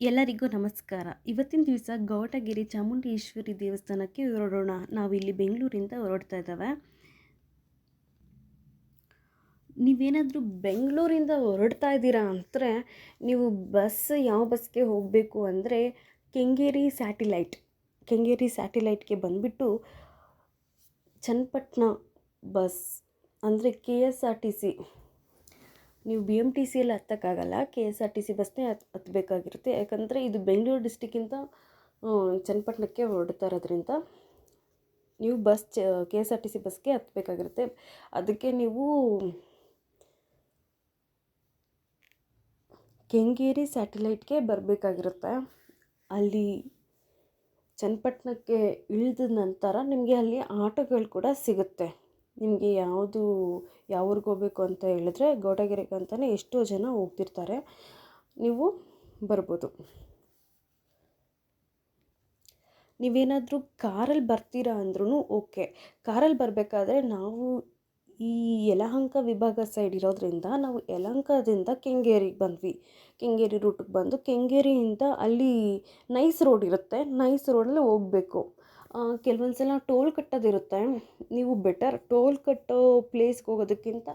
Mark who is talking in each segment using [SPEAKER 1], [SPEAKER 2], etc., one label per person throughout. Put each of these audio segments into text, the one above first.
[SPEAKER 1] ಎಲ್ಲರಿಗೂ ನಮಸ್ಕಾರ. ಇವತ್ತಿನ ದಿವಸ ಗೌಟಗಿರಿ ಚಾಮುಂಡೇಶ್ವರಿ ದೇವಸ್ಥಾನಕ್ಕೆ ಹೊರಡೋಣ. ನಾವು ಇಲ್ಲಿ ಬೆಂಗಳೂರಿಂದ ಹೊರಡ್ತಾ ಇದ್ದಾವೆ. ನೀವೇನಾದರೂ ಬೆಂಗಳೂರಿಂದ ಹೊರಡ್ತಾ ಇದ್ದೀರಾ ಅಂದರೆ ನೀವು ಬಸ್ ಯಾವ ಬಸ್ಗೆ ಹೋಗಬೇಕು ಅಂದರೆ ಕೆಂಗೇರಿ ಸ್ಯಾಟಿಲೈಟ್. ಕೆಂಗೇರಿ ಸ್ಯಾಟಿಲೈಟ್ಗೆ ಬಂದುಬಿಟ್ಟು ಚನ್ನಪಟ್ಟಣ ಬಸ್ ಅಂದರೆ K S R T C. ನೀವು ಬಿ ಎಂ ಟಿ ಸಿಯಲ್ಲಿ ಹತ್ತಕ್ಕಾಗಲ್ಲ K S R T C ಬಸ್ನೇ ಹತ್ ಹತ್ತಬೇಕಾಗಿರುತ್ತೆ ಯಾಕಂದರೆ ಇದು ಬೆಂಗಳೂರು ಡಿಸ್ಟಿಕ್ಕಿಂದ ಚನ್ನಪಟ್ಟಣಕ್ಕೆ ಹೊರಡ್ತಾ ಇರೋದ್ರಿಂದ ನೀವು ಬಸ್ ಚ K S R T C ಬಸ್ಗೆ ಹತ್ತಬೇಕಾಗಿರುತ್ತೆ ಅದಕ್ಕೆ ನೀವು ಕೆಂಗೇರಿ ಸ್ಯಾಟಲೈಟ್ಗೆ ಬರಬೇಕಾಗಿರುತ್ತೆ. ಅಲ್ಲಿ ಚನ್ನಪಟ್ಟಣಕ್ಕೆ ಇಳಿದ ನಂತರ ನಿಮಗೆ ಅಲ್ಲಿ ಆಟೋಗಳು ಕೂಡ ಸಿಗುತ್ತೆ. ನಿಮಗೆ ಯಾವುದು ಯಾವ ಊರಿಗೆ ಹೋಗಬೇಕು ಅಂತ ಹೇಳಿದ್ರೆ ಗೌಡಗೆರೆಗೆ ಅಂತಲೇ ಎಷ್ಟೋ ಜನ ಹೋಗ್ತಿರ್ತಾರೆ. ನೀವು ಬರ್ಬೋದು. ನೀವೇನಾದರೂ ಕಾರಲ್ಲಿ ಬರ್ತೀರಾ ಅಂದ್ರೂ ಓಕೆ. ಕಾರಲ್ಲಿ ಬರಬೇಕಾದ್ರೆ ನಾವು ಈ ಯಲಹಂಕ ವಿಭಾಗ ಸೈಡ್ ಇರೋದ್ರಿಂದ ನಾವು ಯಲಹಂಕದಿಂದ ಕೆಂಗೇರಿಗೆ ಬಂದ್ವಿ. ಕೆಂಗೇರಿ ರೂಟಿಗೆ ಬಂದು ಕೆಂಗೇರಿಯಿಂದ ಅಲ್ಲಿ ನೈಸ್ ರೋಡ್ ಇರುತ್ತೆ. ನೈಸ್ ರೋಡಲ್ಲಿ ಹೋಗಬೇಕು. ಕೆಲವೊಂದು ಸಲ ಟೋಲ್ ಕಟ್ಟೋದಿರುತ್ತೆ. ನೀವು ಬೆಟರ್ ಟೋಲ್ ಕಟ್ಟೋ ಪ್ಲೇಸ್ಗೆ ಹೋಗೋದಕ್ಕಿಂತ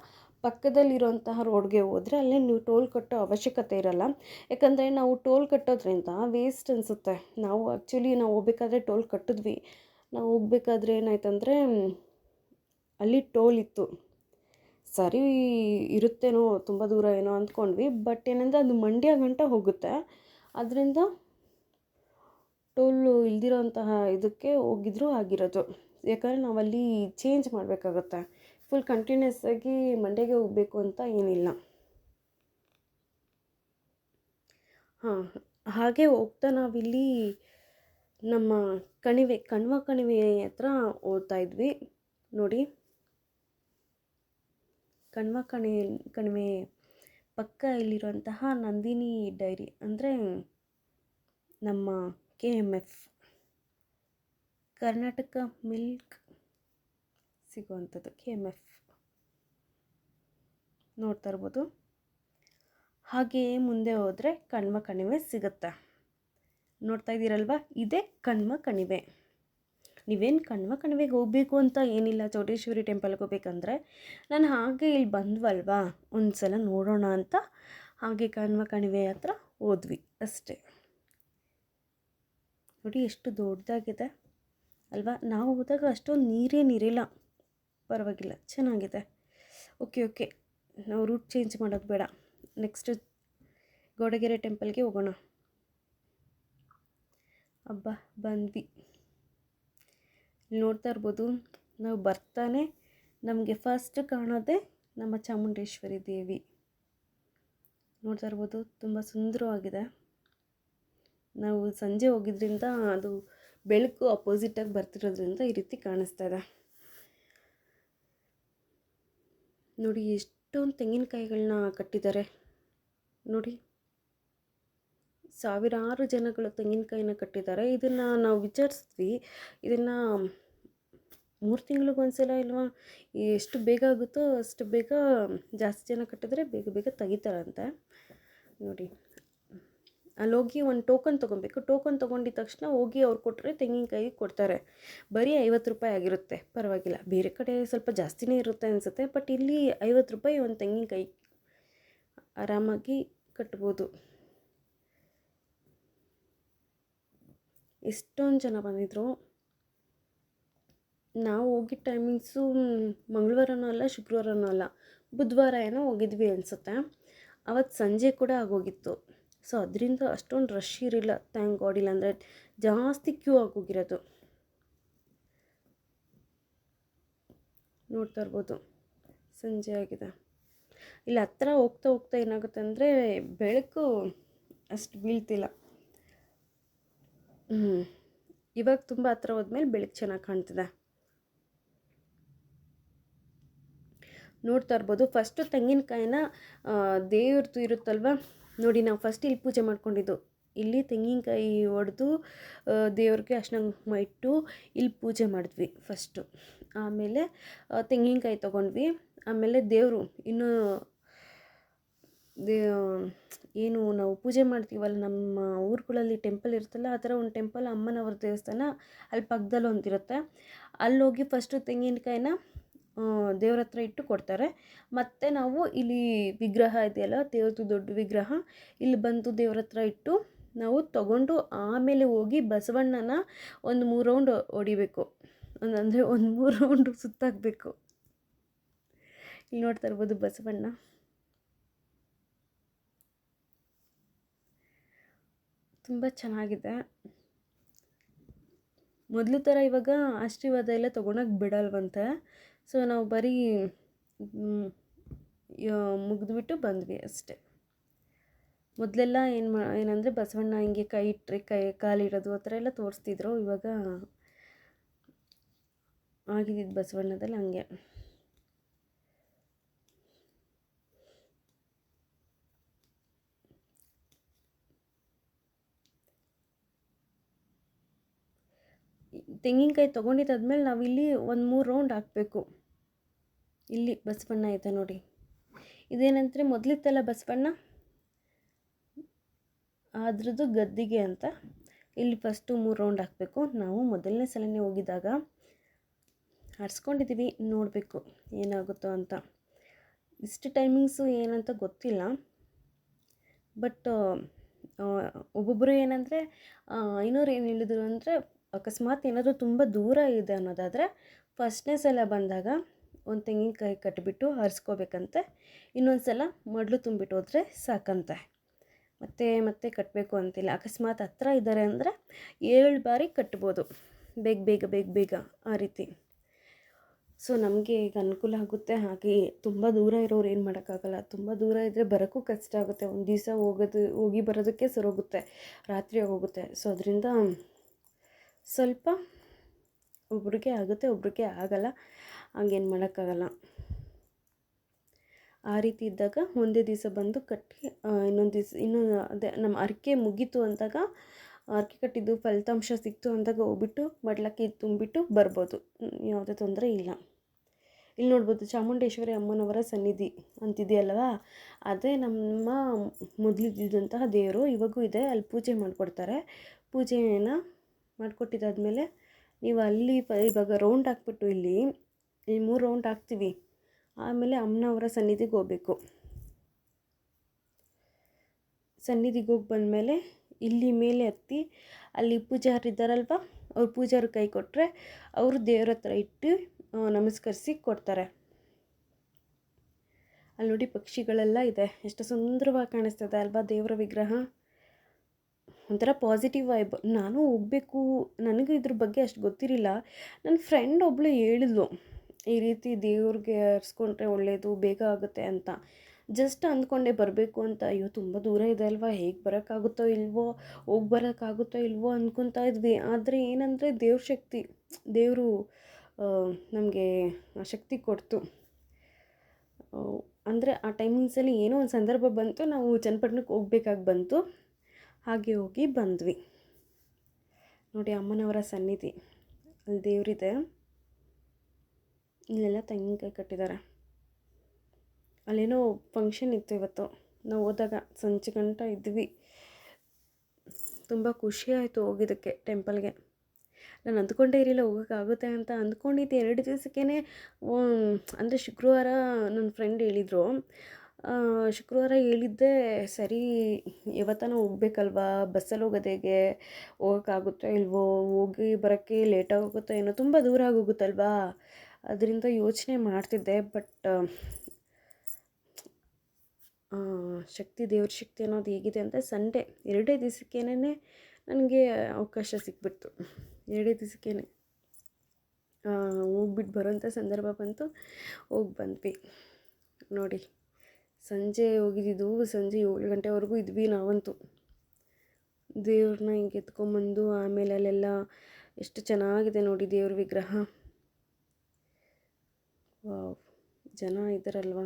[SPEAKER 1] ಪಕ್ಕದಲ್ಲಿರುವಂತಹ ರೋಡ್ಗೆ ಹೋದರೆ ಅಲ್ಲಿ ನೀವು ಟೋಲ್ ಕಟ್ಟೋ ಅವಶ್ಯಕತೆ ಇರಲ್ಲ. ಯಾಕಂದರೆ ನಾವು ಟೋಲ್ ಕಟ್ಟೋದ್ರಿಂದ ವೇಸ್ಟ್ ಅನಿಸುತ್ತೆ. ನಾವು ಆ್ಯಕ್ಚುಲಿ ನಾವು ಹೋಗ್ಬೇಕಾದ್ರೆ ಟೋಲ್ ಕಟ್ಟಿದ್ವಿ. ನಾವು ಹೋಗ್ಬೇಕಾದ್ರೆ ಏನಾಯ್ತಂದರೆ, ಅಲ್ಲಿ ಟೋಲ್ ಇತ್ತು. ಸರಿ ಇರುತ್ತೇನೋ, ತುಂಬ ದೂರ ಏನೋ ಅಂದ್ಕೊಂಡ್ವಿ. ಬಟ್ ಏನಂದರೆ ಅದು ಮಂಡ್ಯ ಗಂಟ ಹೋಗುತ್ತೆ. ಅದರಿಂದ ಟೋಲು ಇಲ್ದಿರೋಂತಹ ಇದಕ್ಕೆ ಹೋಗಿದ್ರು ಆಗಿರೋದು. ಯಾಕಂದರೆ ನಾವಲ್ಲಿ ಚೇಂಜ್ ಮಾಡಬೇಕಾಗತ್ತೆ. ಫುಲ್ ಕಂಟಿನ್ಯೂಸ್ ಆಗಿ ಮಂಡ್ಯಗೆ ಹೋಗಬೇಕು ಅಂತ ಏನಿಲ್ಲ. ಹಾಂ, ಹಾಗೆ ಹೋಗ್ತಾ ನಾವಿಲ್ಲಿ ನಮ್ಮ ಕಣಿವೆ, ಕಣ್ವ ಕಣಿವೆ ಹತ್ರ ಓದ್ತಾ ಇದ್ವಿ. ನೋಡಿ. ಕಣ್ವ ಕಣಿ, ಕಣಿವೆ ಪಕ್ಕ ಇಲ್ಲಿರುವಂತಹ ನಂದಿನಿ ಡೈರಿ. ಅಂದರೆ ನಮ್ಮ K M F. Karnataka milk ಸಿಗುವಂಥದ್ದು ಕೆ ಎಂ ಎಫ್. ನೋಡ್ತಾ ಇರ್ಬೋದು. ಹಾಗೆಯೇ ಮುಂದೆ ಹೋದರೆ ಕಣ್ಮ ಕಣಿವೆ ಸಿಗುತ್ತೆ? ನೋಡ್ತಾ ಇದ್ದೀರಲ್ವ? ಇದೇ ಕಣ್ಮ ಕಣಿವೆ. ನೀವೇನು ಕಣ್ಮ ಕಣಿವೆಗೆ ಹೋಗಬೇಕು ಅಂತ ಏನಿಲ್ಲ. ಚೌಡೇಶ್ವರಿ ಟೆಂಪಲ್ಗೆ ಹೋಗ್ಬೇಕಂದ್ರೆ ನಾನು ಹಾಗೆ ಇಲ್ಲಿ ಬಂದ್ವಲ್ವಾ? ಒಂದು ಸಲ ನೋಡೋಣ ಅಂತ ಹಾಗೆ ಕಣ್ಮ ಕಣಿವೆ ಹತ್ರ ಹೋದ್ವಿ ಅಷ್ಟೇ. ನೋಡಿ ಎಷ್ಟು ದೊಡ್ಡದಾಗಿದೆ. ಅಲ್ವಾ? ನಾವು ಹೋದಾಗ ಅಷ್ಟೊಂದು ನೀರೇನಿರಿಲ್ಲ ಪರವಾಗಿಲ್ಲ, ಚೆನ್ನಾಗಿದೆ. ಓಕೆ ಓಕೆ ನಾವು ರೂಟ್ ಚೇಂಜ್ ಮಾಡೋದು ಬೇಡ. ನೆಕ್ಸ್ಟ್ ಗೋಡಗೆರೆ ಟೆಂಪಲ್ಗೆ ಹೋಗೋಣ. ಹಬ್ಬ ಬಂದ್ವಿ. ನೋಡ್ತಾ ಇರ್ಬೋದು, ನಾವು ಬರ್ತಾನೆ ನಮಗೆ ಫಸ್ಟ್ ಕಾಣೋದೇ ನಮ್ಮ ಚಾಮುಂಡೇಶ್ವರಿ ದೇವಿ. ನೋಡ್ತಾ ಇರ್ಬೋದು, ತುಂಬ ಸುಂದರವಾಗಿದೆ. ನಾವು ಸಂಜೆ ಹೋಗಿದ್ರಿಂದ ಅದು ಬೆಳಕು ಅಪೋಸಿಟಾಗಿ ಬರ್ತಿರೋದ್ರಿಂದ ಈ ರೀತಿ ಕಾಣಿಸ್ತಾ ಇದೆ. ನೋಡಿ ಎಷ್ಟೊಂದು ತೆಂಗಿನಕಾಯಿಗಳನ್ನ ಕಟ್ಟಿದ್ದಾರೆ. ನೋಡಿ ಸಾವಿರಾರು ಜನಗಳು ತೆಂಗಿನಕಾಯಿನ ಕಟ್ಟಿದ್ದಾರೆ. ಇದನ್ನು ನಾವು ವಿಚಾರಿಸಿದ್ವಿ. ಇದನ್ನು ಮೂರು ತಿಂಗಳಿಗೊಂದ್ಸಲ ಇಲ್ವಾ? ಎಷ್ಟು ಬೇಗ ಆಗುತ್ತೋ ಅಷ್ಟು ಬೇಗ ಜಾಸ್ತಿ ಜನ ಕಟ್ಟಿದ್ರೆ ಬೇಗ ಬೇಗ ತೆಗಿತಾರಂತೆ. ನೋಡಿ. ಅಲ್ಲಿ ಹೋಗಿ ಒಂದು ಟೋಕನ್ ತೊಗೊಬೇಕು. ಟೋಕನ್ ತೊಗೊಂಡಿದ ತಕ್ಷಣ ಹೋಗಿ ಅವ್ರು ಕೊಟ್ಟರೆ ತೆಂಗಿನಕಾಯಿ ಕೊಡ್ತಾರೆ. ಬರೀ ಐವತ್ತು ರೂಪಾಯಿ ಆಗಿರುತ್ತೆ. ಪರವಾಗಿಲ್ಲ. ಬೇರೆ ಕಡೆ ಸ್ವಲ್ಪ ಜಾಸ್ತಿನೇ ಇರುತ್ತೆ ಅನಿಸುತ್ತೆ. ಬಟ್ ಇಲ್ಲಿ ಐವತ್ತು ರೂಪಾಯಿ ಒಂದು ತೆಂಗಿನಕಾಯಿ ಆರಾಮಾಗಿ ಕಟ್ಬೋದು. ಎಷ್ಟೊಂದು ಜನ ಬಂದಿದ್ರು. ನಾವು ಹೋಗಿದ್ದ ಟೈಮಿಂಗ್ಸು ಮಂಗಳವಾರನೂ ಅಲ್ಲ, ಶುಕ್ರವಾರನೂ ಅಲ್ಲ. ಬುಧವಾರ ಏನೋ ಹೋಗಿದ್ವಿ ಅನಿಸುತ್ತೆ. ಅವತ್ತು ಸಂಜೆ ಕೂಡ ಆಗೋಗಿತ್ತು. ಸೊ ಅದರಿಂದ ಅಷ್ಟೊಂದು ರಶ್ ಇರಲಿಲ್ಲ. ಥ್ಯಾಂಕ್ ಗಾಡ್ ಇಲ್ಲ ಅಂದರೆ ಜಾಸ್ತಿ ಕ್ಯೂ ಆಗೋಗಿರೋದು ನೋಡ್ತಾ ಇರ್ಬೋದು. ಸಂಜೆ ಆಗಿದೆ. ಇಲ್ಲಿ, ಹತ್ರ ಹೋಗ್ತಾ ಹೋಗ್ತಾ ಏನಾಗುತ್ತೆ ಅಂದರೆ ಬೆಳಕು ಅಷ್ಟು ಬೀಳ್ತಿಲ್ಲ. ಹ್ಞೂ ಇವಾಗ ತುಂಬ ಹತ್ರ ಹೋದ್ಮೇಲೆ ಬೆಳಕು ಚೆನ್ನಾಗಿ ಕಾಣ್ತಿದೆ. ನೋಡ್ತಾ ಇರ್ಬೋದು. ಫಸ್ಟು ತೆಂಗಿನಕಾಯಿನ ದೇವ್ರದ್ದು ಇರುತ್ತಲ್ವ? ನೋಡಿ, ನಾವು ಫಸ್ಟ್ ಇಲ್ಲಿ ಪೂಜೆ ಮಾಡ್ಕೊಂಡಿದ್ದು. ಇಲ್ಲಿ ತೆಂಗಿನಕಾಯಿ ಒಡೆದು ದೇವ್ರಿಗೆ ಅರ್ಶಿನ ಕುಂಕುಮ ಇಟ್ಟು ಇಲ್ಲಿ ಪೂಜೆ ಮಾಡಿದ್ವಿ ಫಸ್ಟು ಆಮೇಲೆ ತೆಂಗಿನಕಾಯಿ ತೊಗೊಂಡ್ವಿ. ಆಮೇಲೆ ದೇವರು ಇನ್ನೂ, ದೇ, ಏನು ನಾವು ಪೂಜೆ ಮಾಡ್ತೀವಲ್ಲ, ನಮ್ಮ ಊರುಗಳಲ್ಲಿ ಟೆಂಪಲ್ ಇರುತ್ತಲ್ಲ, ಆ ಥರ ಒಂದು ಟೆಂಪಲ್ ಅಮ್ಮನವ್ರ ದೇವಸ್ಥಾನ ಅಲ್ಲಿ ಪಕ್ಕದಲ್ಲಿ ಒಂದಿರುತ್ತೆ ಅಲ್ಲೋಗಿ ಫಸ್ಟು ತೆಂಗಿನಕಾಯಿನ ದೇವ್ರ ಹತ್ರ ಇಟ್ಟು ಕೊಡ್ತಾರೆ. ಮತ್ತು ನಾವು ಇಲ್ಲಿ ವಿಗ್ರಹ ಇದೆಯಲ್ಲ ದೇವ್ರದ್ದು ದೊಡ್ಡ ವಿಗ್ರಹ, ಇಲ್ಲಿ ಬಂದು ದೇವ್ರ ಹತ್ರ ಇಟ್ಟು ನಾವು ತಗೊಂಡು ಆಮೇಲೆ ಹೋಗಿ ಬಸವಣ್ಣನ ಒಂದು ಮೂರು ರೌಂಡ್ ಹೊಡಿಬೇಕು. ಅಂದರೆ ಒಂದು ಮೂರು ರೌಂಡು ಸುತ್ತಾಕಬೇಕು. ಇಲ್ಲಿ ನೋಡ್ತಾ ಇರ್ಬೋದು ಬಸವಣ್ಣ. ತುಂಬ ಚೆನ್ನಾಗಿದೆ. ಮೊದಲು ಥರ ಇವಾಗ ಆಶೀರ್ವಾದ ಎಲ್ಲ ತೊಗೊಳಕ್ಕೆ ಬಿಡಲ್ವಂತೆ. ಸೊ ನಾವು ಬರೀ ಮುಗಿದ್ಬಿಟ್ಟು ಬಂದ್ವಿ ಅಷ್ಟೆ. ಮೊದಲೆಲ್ಲ ಏನು ಮಾ, ಏನಂದರೆ ಬಸವಣ್ಣ ಹಿಂಗೆ ಕೈ ಇಟ್ಟರೆ ಕೈ ಕಾಲಿಡೋದು ಆ ಥರ ಎಲ್ಲ ತೋರಿಸ್ತಿದ್ರು. ಇವಾಗ ಆಗಿದ್ದಿದ್ದು ಬಸವಣ್ಣದಲ್ಲಿ ಹಂಗೆ. ತೆಂಗಿನಕಾಯಿ ತೊಗೊಂಡಿದ್ದಾದ್ಮೇಲೆ ನಾವು ಇಲ್ಲಿ ಒಂದು ಮೂರು ರೌಂಡ್ ಹಾಕಬೇಕು. ಇಲ್ಲಿ ಬಸವಣ್ಣ ಇದೆ ನೋಡಿ. ಇದೇನಂದರೆ ಮೊದಲಿತ್ತಲ್ಲ ಬಸವಣ್ಣ ಅದ್ರದ್ದು ಗದ್ದಿಗೆ ಅಂತ. ಇಲ್ಲಿ ಫಸ್ಟು ಮೂರು ರೌಂಡ್ ಹಾಕಬೇಕು. ನಾವು ಮೊದಲನೇ ಸಲನೇ ಹೋಗಿದ್ದಾಗ ಹರಿಸ್ಕೊಂಡಿದ್ದೀವಿ ನೋಡಬೇಕು ಏನಾಗುತ್ತೋ ಅಂತ. ಇಷ್ಟು ಟೈಮಿಂಗ್ಸು ಏನಂತ ಗೊತ್ತಿಲ್ಲ. ಬಟ್ ಒಬ್ಬೊಬ್ಬರು ಏನಂದರೆ ಇನ್ನೂರು ಏನು ಹೇಳಿದ್ರು ಅಂದರೆ ಅಕಸ್ಮಾತ್ ಏನಾದರೂ ತುಂಬ ದೂರ ಇದೆ ಅನ್ನೋದಾದರೆ ಫಸ್ಟ್ನೇ ಸಲ ಬಂದಾಗ ಒಂದು ತೆಂಗಿನಕಾಯಿ ಕಟ್ಬಿಟ್ಟು ಹರಿಸ್ಕೋಬೇಕಂತೆ. ಇನ್ನೊಂದು ಸಲ ಮಡಲು ತುಂಬಿಟ್ಟು ಹೋದರೆ ಸಾಕಂತೆ. ಮತ್ತೆ ಮತ್ತೆ ಕಟ್ಟಬೇಕು ಅಂತಿಲ್ಲ. ಅಕಸ್ಮಾತ್ ಹತ್ರ ಇದ್ದಾರೆ ಅಂದರೆ ಏಳು ಬಾರಿ ಕಟ್ಬೋದು. ಬೇಗ ಬೇಗ ಬೇಗ ಬೇಗ ಆ ರೀತಿ. ಸೊ ನಮಗೆ ಈಗ ಅನುಕೂಲ ಆಗುತ್ತೆ. ಹಾಗೆ ತುಂಬ ದೂರ ಇರೋರು ಏನು ಮಾಡೋಕ್ಕಾಗಲ್ಲ. ತುಂಬ ದೂರ ಇದ್ದರೆ ಬರೋಕ್ಕೂ ಕಷ್ಟ ಆಗುತ್ತೆ. ಒಂದು ದಿವಸ ಹೋಗೋದು, ಹೋಗಿ ಬರೋದಕ್ಕೆ ಸರೋಗುತ್ತೆ. ರಾತ್ರಿ ಹೋಗುತ್ತೆ ಸೊ ಅದರಿಂದ ಸ್ವಲ್ಪ ಒಬ್ರಿಗೆ ಆಗುತ್ತೆ, ಒಬ್ರಿಗೆ ಆಗಲ್ಲ. ಹಂಗೇನು ಮಾಡೋಕ್ಕಾಗಲ್ಲ. ಆ ರೀತಿ ಇದ್ದಾಗ ಒಂದೇ ದಿವಸ ಬಂದು ಕಟ್ಟಿ ಇನ್ನೊಂದು ದಿವಸ, ಇನ್ನೊಂದು, ಅದೇ ನಮ್ಮ ಹರಕೆ ಮುಗೀತು ಅಂದಾಗ ಹರಕೆ ಕಟ್ಟಿದ್ದು ಫಲಿತಾಂಶ ಸಿಕ್ತು ಅಂದಾಗ ಹೋಗ್ಬಿಟ್ಟು ಮಡ್ಲಕ್ಕಿ ತುಂಬಿಟ್ಟು ಬರ್ಬೋದು. ಯಾವುದೇ ತೊಂದರೆ ಇಲ್ಲ. ಇಲ್ಲಿ ನೋಡ್ಬೋದು ಚಾಮುಂಡೇಶ್ವರಿ ಅಮ್ಮನವರ ಸನ್ನಿಧಿ ಅಂತಿದೆಯಲ್ವಾ ಅದೇ ನಮ್ಮ ಮೊದಲಿದ್ದಂತಹ ದೇವರು, ಇವಾಗೂ ಇದೆ, ಅಲ್ಲಿ ಪೂಜೆ ಮಾಡಿಕೊಡ್ತಾರೆ. ಪೂಜೆನ ಮಾಡಿಕೊಟ್ಟಿದ್ದಾದ್ಮೇಲೆ ನೀವು ಅಲ್ಲಿ ಇವಾಗ ರೌಂಡ್ ಹಾಕ್ಬಿಟ್ಟು ಇಲ್ಲಿ, ಈ ಮೂರು ರೌಂಡ್ ಹಾಕ್ತೀವಿ. ಆಮೇಲೆ ಅಮ್ಮನವರ ಸನ್ನಿಧಿಗೆ ಹೋಗಬೇಕು. ಸನ್ನಿಧಿಗೆ ಹೋಗಿ ಬಂದಮೇಲೆ ಇಲ್ಲಿ ಮೇಲೆ ಹತ್ತಿ, ಅಲ್ಲಿ ಪೂಜಾರ್ ಇದ್ದಾರಲ್ವ, ಅವ್ರು ಪೂಜಾರು ಕೈ ಕೊಟ್ಟರೆ ಅವರು ದೇವ್ರ ಹತ್ರ ಇಟ್ಟು ನಮಸ್ಕರಿಸಿ ಕೊಡ್ತಾರೆ. ಅಲ್ಲಿ ನೋಡಿ ಪಕ್ಷಿಗಳೆಲ್ಲ ಇದೆ. ಎಷ್ಟು ಸುಂದರವಾಗಿ ಕಾಣಿಸ್ತದೆ ಅಲ್ವಾ ದೇವರ ವಿಗ್ರಹ. ಒಂಥರ ಪಾಸಿಟಿವ್ ವೈಬ್ ನಾನು ಹೋಗ್ಬೇಕು, ನನಗೂ ಇದ್ರ ಬಗ್ಗೆ ಅಷ್ಟು ಗೊತ್ತಿರಲಿಲ್ಲ. ನನ್ನ ಫ್ರೆಂಡ್ ಒಬ್ಬಳು ಹೇಳಿದ್ಲು, ಈ ರೀತಿ ದೇವ್ರಿಗೆ ಹರ್ಸ್ಕೊಂಡ್ರೆ ಒಳ್ಳೆಯದು ಬೇಗ ಆಗುತ್ತೆ ಅಂತ. ಜಸ್ಟ್ ಅಂದ್ಕೊಂಡೆ ಬರಬೇಕು ಅಂತ. ಅಯ್ಯೋ, ತುಂಬ ದೂರ ಇದೆ ಅಲ್ವಾ? ಹೇಗೆ ಬರೋಕ್ಕಾಗುತ್ತೋ ಇಲ್ವೋ? ಹೋಗಿ ಬರೋಕ್ಕಾಗುತ್ತೋ ಇಲ್ವೋ ಅಂದ್ಕೊತಾ ಇದ್ವಿ. ಆದರೆ ಏನಂದರೆ ದೇವ್ರ ಶಕ್ತಿ, ದೇವರು ನಮಗೆ ಶಕ್ತಿ ಕೊಡ್ತು. ಅಂದರೆ ಆ ಟೈಮಿಂಗ್ಸಲ್ಲಿ ಏನೋ ಒಂದು ಸಂದರ್ಭ ಬಂತು. ನಾವು ಚನ್ನಪಟ್ಟಣಕ್ಕೆ ಹೋಗ್ಬೇಕಾಗಿ ಬಂತು. ಹಾಗೆ ಹೋಗಿ ಬಂದ್ವಿ. ನೋಡಿ ಅಮ್ಮನವರ ಸನ್ನಿಧಿ. ಅಲ್ಲಿ ದೇವರಿದೆ. ಇಲ್ಲೆಲ್ಲ ತೆಂಗಿನಕಾಯಿ ಕಟ್ಟಿದ್ದಾರೆ. ಅಲ್ಲೇನೋ ಫಂಕ್ಷನ್ ಇತ್ತು ಇವತ್ತು. ನಾವು ಹೋದಾಗ ಸಂಜೆ ಗಂಟ ಇದ್ವಿ. ತುಂಬ ಖುಷಿ ಆಯಿತು ಹೋಗಿದ್ದಕ್ಕೆ ಟೆಂಪಲ್ಗೆ ನಾನು ಅಂದ್ಕೊಂಡೇ ಇರಲಿಲ್ಲ ಹೋಗೋಕ್ಕಾಗುತ್ತೆ ಅಂತ. ಅಂದ್ಕೊಂಡಿದ್ದೆ. ಎರಡು ದಿವಸಕ್ಕೇ ಅಂದರೆ ಶುಕ್ರವಾರ ನನ್ನ ಫ್ರೆಂಡ್ ಹೇಳಿದರು. ಶುಕ್ರವಾರ ಹೇಳಿದ್ದೆ, ಸರಿ ಇವತ್ತನ ಹೋಗ್ಬೇಕಲ್ವಾ? ಬಸ್ಸಲ್ಲಿ ಹೋಗೋದು ಹೇಗೆ? ಹೋಗೋಕ್ಕಾಗುತ್ತೋ ಇಲ್ವೋ? ಹೋಗಿ ಬರೋಕ್ಕೆ ಲೇಟಾಗೋಗುತ್ತೋ ಏನೋ? ತುಂಬ ದೂರ ಆಗೋಗುತ್ತಲ್ವಾ? ಅದರಿಂದ ಯೋಚನೆ ಮಾಡ್ತಿದ್ದೆ ಬಟ್ ಶಕ್ತಿ, ದೇವ್ರ ಶಕ್ತಿ ಅನ್ನೋದು ಹೇಗಿದೆ ಅಂತ ಸಂಡೇ, ಎರಡೇ ದಿವಸಕ್ಕೇನೆ ನನಗೆ ಅವಕಾಶ ಸಿಕ್ಬಿಡ್ತು. ಎರಡೇ ದಿವಸಕ್ಕೇ ಹೋಗ್ಬಿಟ್ಟು ಬರೋಂಥ ಸಂದರ್ಭ ಬಂತು, ಹೋಗಿ ಬಂದ್ವಿ. ನೋಡಿ. ಸಂಜೆ ಹೋಗಿದ್ದು ಸಂಜೆ ಏಳು ಗಂಟೆವರೆಗೂ ಇದ್ವಿ ನಾವಂತೂ. ದೇವ್ರನ್ನ ಹಿಂಗೆ ಎತ್ಕೊಂಬಂದು ಆಮೇಲೆ ಅಲ್ಲೆಲ್ಲ ಎಷ್ಟು ಚೆನ್ನಾಗಿದೆ ನೋಡಿ ದೇವ್ರ ವಿಗ್ರಹ. ವಾವ್, ಜನ ಇದ್ದಾರಲ್ವಾ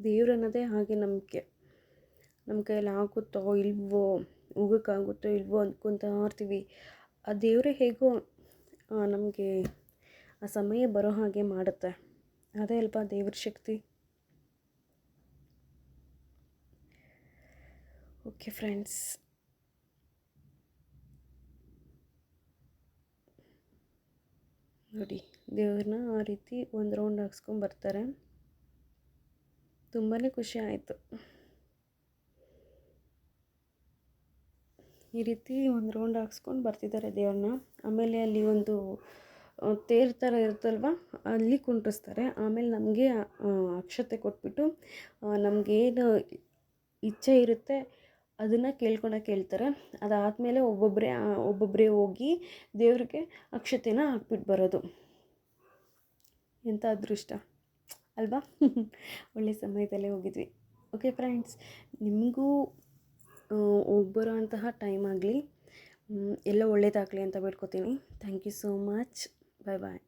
[SPEAKER 1] ದೇವ್ರನ್ನೋದೇ ಹಾಗೆ ನಂಬಿಕೆ. ನಮ್ಮ ಕೈಯಲ್ಲಿ ಆಗುತ್ತೋ ಇಲ್ವೋ? ಹೋಗೋಕ್ಕಾಗುತ್ತೋ ಇಲ್ವೋ ಅಂದ್ಕೊತಾ ಇರ್ತೀವಿ ಆ ದೇವರೇ ಹೇಗೋ ನಮಗೆ ಆ ಸಮಯ ಬರೋ ಹಾಗೆ ಮಾಡುತ್ತೆ. ಅದೇ ಅಲ್ವಾ ದೇವ್ರ ಶಕ್ತಿ? Okay friends. ನೋಡಿ, ದೇವ್ರನ್ನ ಆ ರೀತಿ ಒಂದು ರೌಂಡ್ ಹಾಕ್ಸ್ಕೊಂಬರ್ತಾರೆ ತುಂಬಾ ಖುಷಿ ಆಯಿತು. ಈ ರೀತಿ ಒಂದು ರೌಂಡ್ ಹಾಕ್ಸ್ಕೊಂಡು ಬರ್ತಿದ್ದಾರೆ ದೇವ್ರನ್ನ. ಆಮೇಲೆ ಅಲ್ಲಿ ಒಂದು ತೇರು ಥರ ಇರುತ್ತಲ್ವ, ಅಲ್ಲಿ ಕುಂಟಿಸ್ತಾರೆ ಆಮೇಲೆ ನಮಗೆ ಅಕ್ಷತೆ ಕೊಟ್ಬಿಟ್ಟು ನಮಗೇನು ಇಚ್ಛೆ ಇರುತ್ತೆ ಅದನ್ನು ಕೇಳ್ಕೊಳಕ್ಕೆ ಹೇಳ್ತಾರೆ ಅದಾದಮೇಲೆ ಒಬ್ಬೊಬ್ಬರೇ ಒಬ್ಬೊಬ್ಬರೇ ಹೋಗಿ ದೇವ್ರಿಗೆ ಅಕ್ಷತೆನ ಹಾಕ್ಬಿಟ್ಟು ಬರೋದು. ಎಂಥ ಅದೃಷ್ಟ. ಅಲ್ವಾ? ಒಳ್ಳೆ ಸಮಯದಲ್ಲೇ ಹೋಗಿದ್ವಿ. ಓಕೆ ಫ್ರೆಂಡ್ಸ್ ನಿಮಗೂ ಹೋಗ್ಬರೋ ಅಂತಹ ಟೈಮ್ ಆಗಲಿ. ಎಲ್ಲ ಒಳ್ಳೆಯದಾಗಲಿ ಅಂತ ಬೇಡ್ಕೊತೀನಿ. Thank you so much bye bye